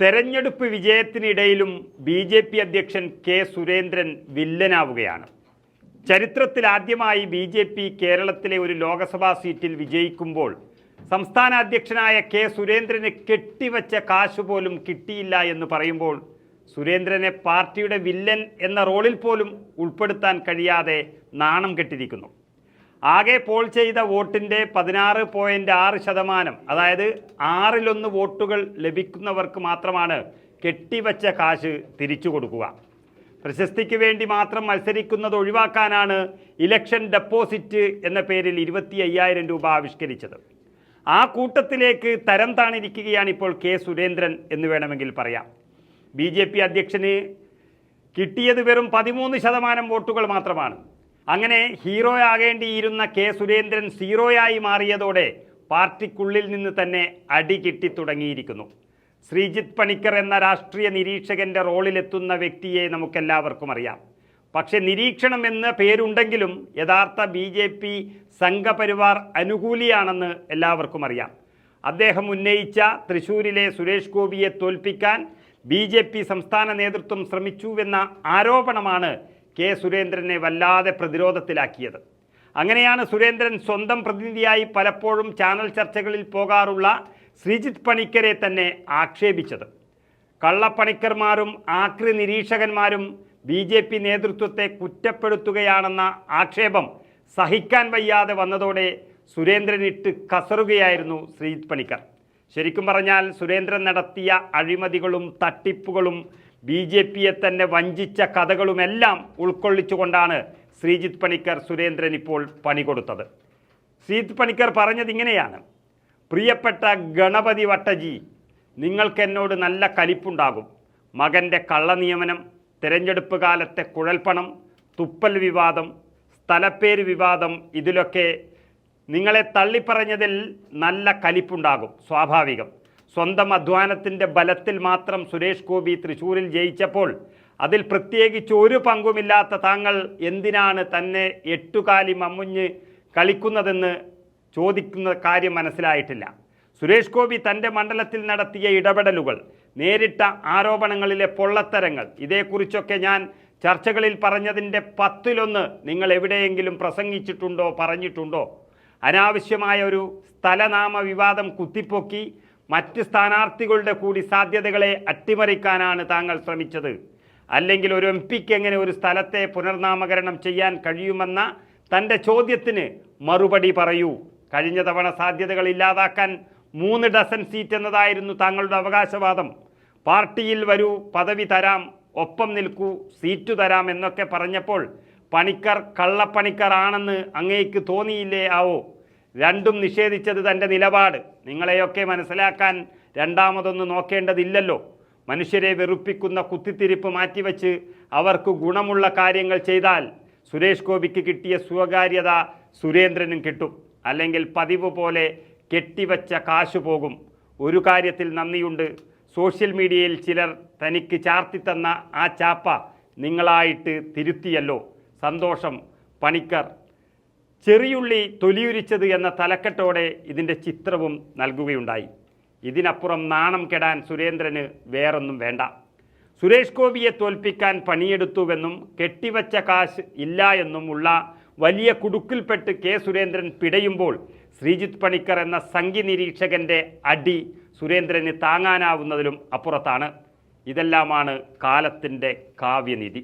തെരഞ്ഞെടുപ്പ് വിജയത്തിനിടയിലും B J P അധ്യക്ഷൻ കെ സുരേന്ദ്രൻ വില്ലനാവുകയാണ്. ചരിത്രത്തിൽ ആദ്യമായി ബി ജെ പി കേരളത്തിലെ ഒരു ലോക്സഭാ സീറ്റിൽ വിജയിക്കുമ്പോൾ സംസ്ഥാന അധ്യക്ഷനായ കെ സുരേന്ദ്രന് കെട്ടിവച്ച കാശ് പോലും കിട്ടിയില്ല എന്ന് പറയുമ്പോൾ സുരേന്ദ്രനെ പാർട്ടിയുടെ വില്ലൻ എന്ന റോളിൽ പോലും ഉൾപ്പെടുത്താൻ കഴിയാതെ നാണം കെട്ടിരിക്കുന്നു. ആകെ പോൾ ചെയ്ത വോട്ടിന്റെ പതിനാറ് പോയിന്റ് ആറ് ശതമാനം അതായത് ആറിലൊന്ന് വോട്ടുകൾ ലഭിക്കുന്നവർക്ക് മാത്രമാണ് കെട്ടിവച്ച കാശ് തിരിച്ചു കൊടുക്കുക. പ്രശസ്തിക്ക് വേണ്ടി മാത്രം മത്സരിക്കുന്നത് ഒഴിവാക്കാനാണ് ഇലക്ഷൻ ഡെപ്പോസിറ്റ് എന്ന പേരിൽ ഇരുപത്തി അയ്യായിരം രൂപ ആവിഷ്കരിച്ചത്. ആ കൂട്ടത്തിലേക്ക് തരം താണിരിക്കുകയാണ് ഇപ്പോൾ കെ സുരേന്ദ്രൻ എന്ന് വേണമെങ്കിൽ പറയാം. ബി ജെ പി അധ്യക്ഷന് കിട്ടിയത് വെറും പതിമൂന്ന് ശതമാനം വോട്ടുകൾ മാത്രമാണ്. അങ്ങനെ ഹീറോ ആകേണ്ടിയിരുന്ന കെ സുരേന്ദ്രൻ സീറോയായി മാറിയതോടെ പാർട്ടിക്കുള്ളിൽ നിന്ന് തന്നെ അടി കിട്ടി തുടങ്ങിയിരിക്കുന്നു. ശ്രീജിത്ത് പണിക്കർ എന്ന രാഷ്ട്രീയ നിരീക്ഷകന്റെ റോളിലെത്തുന്ന വ്യക്തിയെ നമുക്കെല്ലാവർക്കും അറിയാം. പക്ഷേ നിരീക്ഷണം എന്ന പേരുണ്ടെങ്കിലും യഥാർത്ഥ ബി ജെ പി സംഘപരിവാർ അനുകൂലിയാണെന്ന് എല്ലാവർക്കും അറിയാം. അദ്ദേഹം ഉന്നയിച്ച തൃശൂരിലെ സുരേഷ് ഗോപിയെ തോൽപ്പിക്കാൻ ബി ജെ പി സംസ്ഥാന നേതൃത്വം ശ്രമിച്ചുവെന്ന ആരോപണമാണ് കെ സുരേന്ദ്രനെ വല്ലാതെ പ്രതിരോധത്തിലാക്കിയത്. അങ്ങനെയാണ് സുരേന്ദ്രൻ സ്വന്തം പ്രതിനിധിയായി പലപ്പോഴും ചാനൽ ചർച്ചകളിൽ പോകാറുള്ള ശ്രീജിത്ത് പണിക്കരെ തന്നെ ആക്ഷേപിച്ചത്. കള്ളപ്പണിക്കർമാരും ആക്രി നിരീക്ഷകന്മാരും ബി ജെ പി നേതൃത്വത്തെ കുറ്റപ്പെടുത്തുകയാണെന്ന ആക്ഷേപം സഹിക്കാൻ വയ്യാതെ വന്നതോടെ സുരേന്ദ്രൻ ഇട്ട് കസറുകയായിരുന്നു ശ്രീജിത്ത് പണിക്കർ. ശരിക്കും പറഞ്ഞാൽ സുരേന്ദ്രൻ നടത്തിയ അഴിമതികളും തട്ടിപ്പുകളും ബി ജെ പിയെ തന്നെ വഞ്ചിച്ച കഥകളുമെല്ലാം ഉൾക്കൊള്ളിച്ചുകൊണ്ടാണ് ശ്രീജിത് പണിക്കർ സുരേന്ദ്രൻ ഇപ്പോൾ പണി കൊടുത്തത് ശ്രീജിത്ത് പണിക്കർ പറഞ്ഞത് ഇങ്ങനെയാണ്. പ്രിയപ്പെട്ട ഗണപതി വട്ടജി നിങ്ങൾക്ക് എന്നോട് നല്ല കലിപ്പുണ്ടാകും. മകന്റെ കള്ളനിയമനം തിരഞ്ഞെടുപ്പ് കാലത്തെ കുഴൽപ്പണം തുപ്പൽ വിവാദം സ്ഥലപ്പേര് വിവാദം ഇതിലൊക്കെ നിങ്ങളെ തള്ളിപ്പറഞ്ഞതിൽ നല്ല കലിപ്പുണ്ടാകും സ്വാഭാവികം. സ്വന്തം അധ്വാനത്തിന്റെ ബലത്തിൽ മാത്രം സുരേഷ് ഗോപി തൃശ്ശൂരിൽ ജയിച്ചപ്പോൾ അതിൽ പ്രത്യേകിച്ച് ഒരു പങ്കുമില്ലാത്ത താങ്കൾ എന്തിനാണ് തന്നെ എട്ടുകാലി മമ്മുഞ്ഞ് കളിക്കുന്നതെന്ന് ചോദിക്കുന്ന കാര്യം മനസ്സിലായിട്ടില്ല. സുരേഷ് ഗോപി തന്റെ മണ്ഡലത്തിൽ നടത്തിയ ഇടപെടലുകൾ നേരിട്ട ആരോപണങ്ങളിലെ പൊള്ളത്തരങ്ങൾ ഇതേക്കുറിച്ചൊക്കെ ഞാൻ ചർച്ചകളിൽ പറഞ്ഞതിന്റെ പത്തിലൊന്ന് നിങ്ങൾ എവിടെയെങ്കിലും പ്രസംഗിച്ചിട്ടുണ്ടോ പറഞ്ഞിട്ടുണ്ടോ? അനാവശ്യമായ ഒരു സ്ഥലനാമ വിവാദം കുത്തിപ്പൊക്കി മറ്റ് സ്ഥാനാർത്ഥികളുടെ കൂടി സാധ്യതകളെ അട്ടിമറിക്കാനാണ് താങ്കൾ ശ്രമിച്ചത്. അല്ലെങ്കിൽ ഒരു എം പിക്ക് എങ്ങനെ ഒരു സ്ഥലത്തെ പുനർനാമകരണം ചെയ്യാൻ കഴിയുമെന്ന തന്റെ ചോദ്യത്തിന് മറുപടി പറയൂ. കഴിഞ്ഞ തവണ സാധ്യതകൾ ഇല്ലാതാക്കാൻ മൂന്ന് ഡസൻ സീറ്റ് എന്നതായിരുന്നു താങ്കളുടെ അവകാശവാദം. പാർട്ടിയിൽ വരൂ പദവി തരാം ഒപ്പം നിൽക്കൂ സീറ്റ് തരാം എന്നൊക്കെ പറഞ്ഞപ്പോൾ പണിക്കർ കള്ളപ്പണിക്കർ ആണെന്ന് അങ്ങേക്ക് തോന്നിയില്ലേ ആവോ? രണ്ടും നിഷേധിച്ചത് തന്റെ നിലപാട്. നിങ്ങളെയൊക്കെ മനസ്സിലാക്കാൻ രണ്ടാമതൊന്ന് നോക്കേണ്ടതില്ലല്ലോ. മനുഷ്യരെ വെറുപ്പിക്കുന്ന കുത്തിത്തിരിപ്പ് മാറ്റിവെച്ച് അവർക്ക് ഗുണമുള്ള കാര്യങ്ങൾ ചെയ്താൽ സുരേഷ് ഗോപിക്ക് കിട്ടിയ സ്വകാര്യത സുരേന്ദ്രനും കിട്ടും. അല്ലെങ്കിൽ പതിവ് പോലെ കെട്ടിവച്ച കാശു പോകും. ഒരു കാര്യത്തിൽ നന്ദിയുണ്ട്. സോഷ്യൽ മീഡിയയിൽ ചിലർ തനിക്ക് ചാർത്തിത്തന്ന ആ ചാപ്പ നിങ്ങളായിട്ട് തിരുത്തിയല്ലോ. സന്തോഷം പണിക്കർ. ചെറിയുള്ളി തൊലിയുരിച്ചത് എന്ന തലക്കെട്ടോടെ ഇതിന്റെ ചിത്രവും നൽകുകയുണ്ടായി. ഇതിനപ്പുറം നാണം കെടാൻ സുരേന്ദ്രന് വേറൊന്നും വേണ്ട. സുരേഷ് ഗോപിയെ തോൽപ്പിക്കാൻ പണിയെടുത്തുവെന്നും കെട്ടിവച്ച കാശ് ഇല്ല എന്നും ഉള്ള വലിയ കുടുക്കിൽപ്പെട്ട് കെ സുരേന്ദ്രൻ പിടയുമ്പോൾ ശ്രീജിത്ത് പണിക്കർ എന്ന സംഘി നിരീക്ഷകന്റെ അടി സുരേന്ദ്രന് താങ്ങാനാവുന്നതിലും അപ്പുറത്താണ്. ഇതെല്ലാമാണ് കാലത്തിന്റെ കാവ്യനിധി.